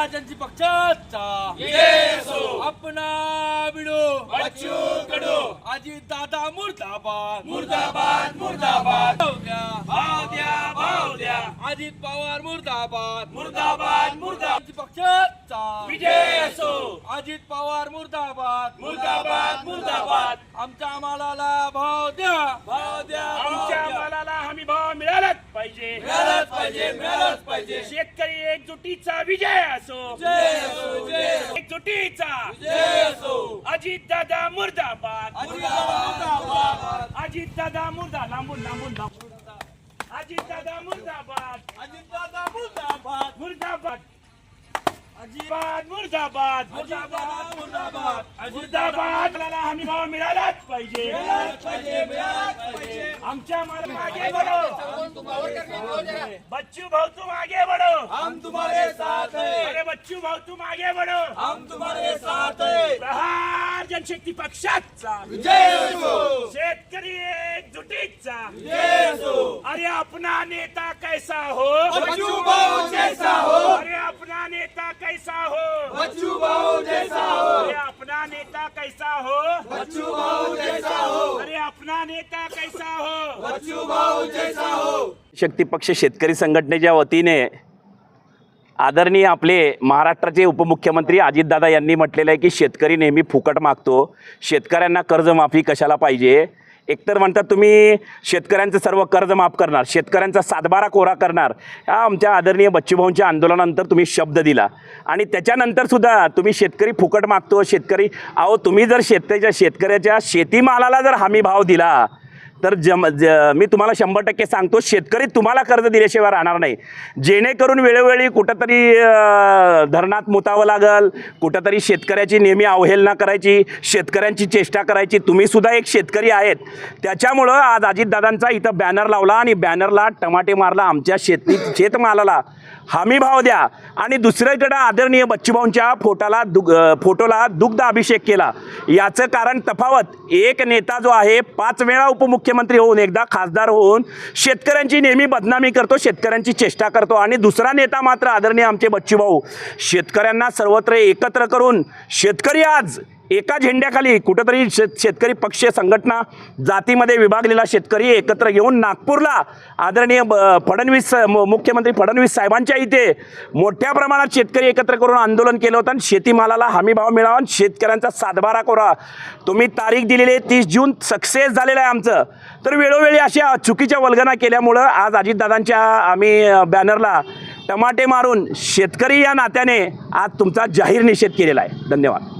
राजांची पक्षाचा. अपना बिडो बच्चू कडू. अजित दादा मुर्दाबाद. मुर्दाबाद मुर्दाबाद. भाव द्या भाव द्या भाव द्या अजित पवार मुर्दाबाद. मुर्दाबाद मुर्दाबाद पक्षाचा. विजय असो अजित पवार मुर्दाबाद. मुर्दाबाद मुर्दाबाद. आमच्या मालाला भाव द्या. भाव द्या. मिळालंच पाहिजे मिळालंच पाहिजे. शेतकरी एकजुटीचा विजय असो. जय असो जय असो. एकजुटीचा. जय असो. अजित दादा मुर्दाबाद. अजित दादा मुर्दा लांबून लांबून लांबून. अजित दादा मुर्दाबाद. अजितदादा मुर्दाबाद. मुर्दाबाद. अजिबाद मुर्दाबाद मुर्दाबाद. मुर्दाबाद. मुर्दाबाद. मला हमी भाव मिळालाच पाहिजे. मिळालंच पाहिजे मिळालंच पाहिजे आमच्या मागे बढो बच्चू भाऊ तुम आगे बढो हम तुम्हारे साथ हैं. अरे बच्चू भाऊ तुम आगे बढो हम तुम्हारे साथ हैं. प्रहार जनशक्ती पक्षाचा. जय असो शेतकरी एकजुटीचा. अरे अपना नेता कैसा हो? बच्चू भाऊ जैसा हो. अरे अपना नेता कैसा हो? बच्चू भाऊ जैसा हो. अरे अपना नेता कैसा हो? बच्चू शक्ती पक्ष शेतकरी संघटनेच्या वतीने आदरणीय आपले महाराष्ट्राचे उपमुख्यमंत्री अजितदादा यांनी म्हटलेलं आहे की शेतकरी नेहमी फुकट मागतो. शेतकऱ्यांना कर्जमाफी कशाला पाहिजे? एकतर म्हणतात तुम्ही शेतकऱ्यांचं सर्व कर्ज माफ करणार शेतकऱ्यांचा सातबारा कोरा करणार. हा आमच्या आदरणीय बच्चूभाऊंच्या आंदोलनानंतर तुम्ही शब्द दिला. आणि त्याच्यानंतर सुद्धा तुम्ही शेतकरी फुकट मागतो शेतकरी अहो तुम्ही जर शेतकऱ्याच्या शेतकऱ्याच्या शेतीमालाला जर हमी भाव दिला तर जम ज मी तुम्हाला शंभर टक्के सांगतो शेतकरी तुम्हाला कर्ज दिल्याशिवाय राहणार नाही. जेणेकरून वेळोवेळी कुठंतरी धरणात मुतावं लागल कुठंतरी शेतकऱ्याची नेहमी अवहेलना करायची शेतकऱ्यांची चेष्टा करायची तुम्हीसुद्धा एक शेतकरी आहेत. त्याच्यामुळं आज अजितदादांचा इथं बॅनर लावला आणि बॅनरला टमाटे मारला आमच्या शेती शेतमालाला. हमी भाव द्या. आणि दुसरीकडं आदरणीय बच्चूभाऊंच्या फोटाला दुग फोटोला दुग्ध अभिषेक केला. याचं कारण तफावत एक नेता जो आहे पाच वेळा मुख्यमंत्री होऊन एकदा खासदार होऊन शेतकऱ्यांची नेहमी बदनामी करतो शेतकऱ्यांची चेष्टा करतो आणि दुसरा नेता मात्र आदरणीय आमचे बच्चूभाऊ शेतकऱ्यांना सर्वत्र एकत्र करून शेतकरी आज एका झेंड्याखाली कुठंतरी शेत शेतकरी पक्ष संघटना जातीमध्ये विभागलेला शेतकरी एकत्र येऊन नागपूरला आदरणीय ब फडणवीस मुख्यमंत्री फडणवीस साहेबांच्या इथे मोठ्या प्रमाणात शेतकरी एकत्र करून आंदोलन केलं होतं आणि शेतीमालाला हमीभाव मिळावा आणि शेतकऱ्यांचा सातबारा कोरा. तुम्ही तारीख दिलेली आहे तीस जून सक्सेस झालेलं आहे आमचं. तर वेळोवेळी अशा चुकीच्या वल्गना केल्यामुळं आज अजितदादांच्या आम्ही बॅनरला टमाटे मारून शेतकरी या नात्याने आज तुमचा जाहीर निषेध केलेला आहे. धन्यवाद.